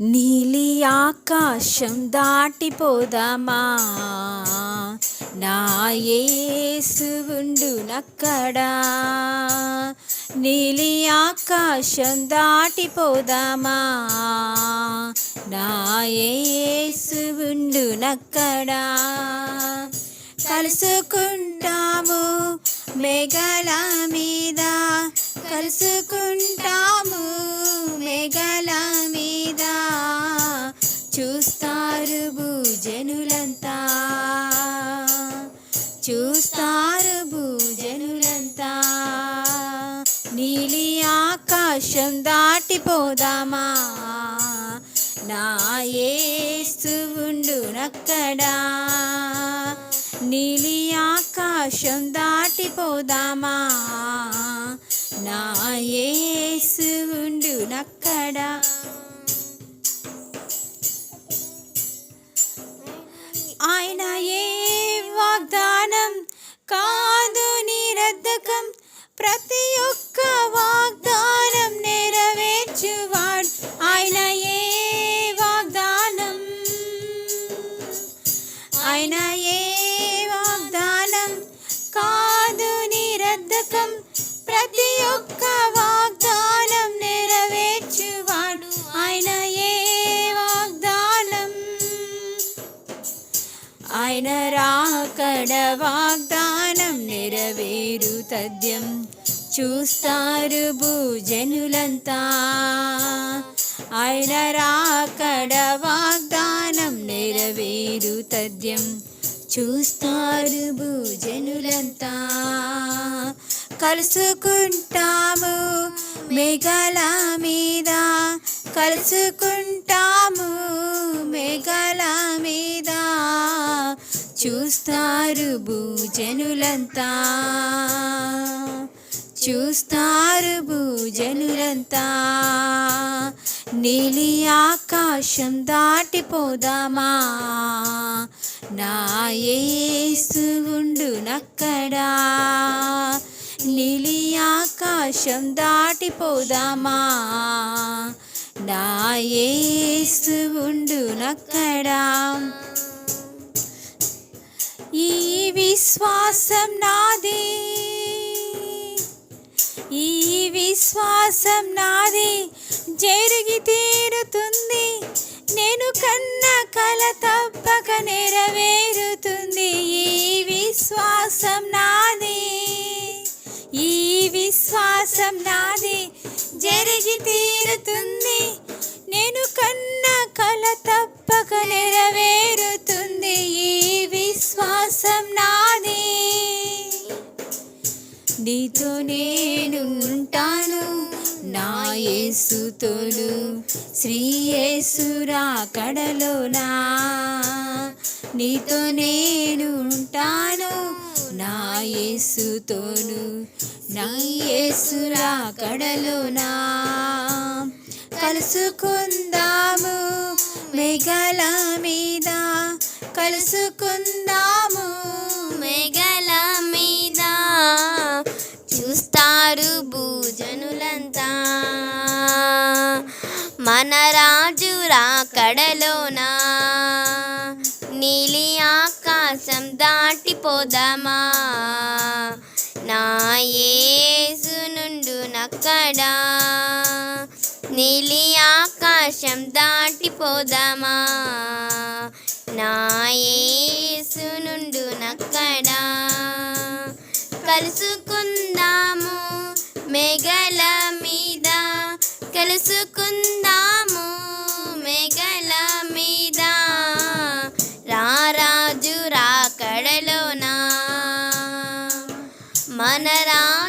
నీలి ఆకాశం దాటిపోదామా? నా యేసు నీలి ఆకాశం దాటిపోదామా? నా యేసు కలుసుకుంటాము మేఘల మీద కలుసుకుంటాము మేఘల మీద. చూస్తారు భూజనులంతా. నీలి ఆకాశం దాటిపోదామా? నా యేసు ఉండునక్కడా నీలి ఆకాశం దాటిపోదామా? నా ఉండు ఉండునక్కడా రాకడ వాగ్దానం నెరవేరు తథ్యం. చూస్తారు భూజనులంతా. ఆయన రాకడ వాగ్దానం నెరవేరు తథ్యం. చూస్తారు భూజనులంతా. కలుసుకుంటాము మేఘాల మీద. కలుసుకుంటాము చూస్తారు భూజనులంతా. చూస్తారు భూజనులంతా. నీలి ఆకాశం దాటిపోదామా? నాయేసు ఉండునక్కడా నీలి ఆకాశం దాటిపోదామా? నాయేసు ఉండునక్కడా ఈ విశ్వాసం నాది. ఈ విశ్వాసం నాది. జరిగి తీరుతుంది. నేను కన్న కల తప్పక నెరవేరుతుంది. ఈ విశ్వాసం నాది. ఈ విశ్వాసం నాది. జరిగి తీరుతుంది. నేను కన్న కల తప్పక నెరవే విశ్వాసం నాది. నీతో నేను ఉంటాను నా యేసుతోను శ్రీ యేసురా కడలోనా. నీతో నేను ఉంటాను నా యేసుతోను నా యేసురా కడలోనా. కలుసుకుందాము మేఘాల మీద కలుసుకుందాము మేఘల మీద. చూస్తారు భూజనులంతా. మన రాజు రాకడలోన నీలి ఆకాశం దాటిపోదామా నా యేసు నుండు నక్కడా. నీలి ఆకాశం దాటిపోదామా నా నుండు నక్కడా. కలుసుకుందాము మేఘల మీద. కలుసుకుందాము మేఘల మీద. రారాజు రాకడలోనా మన రా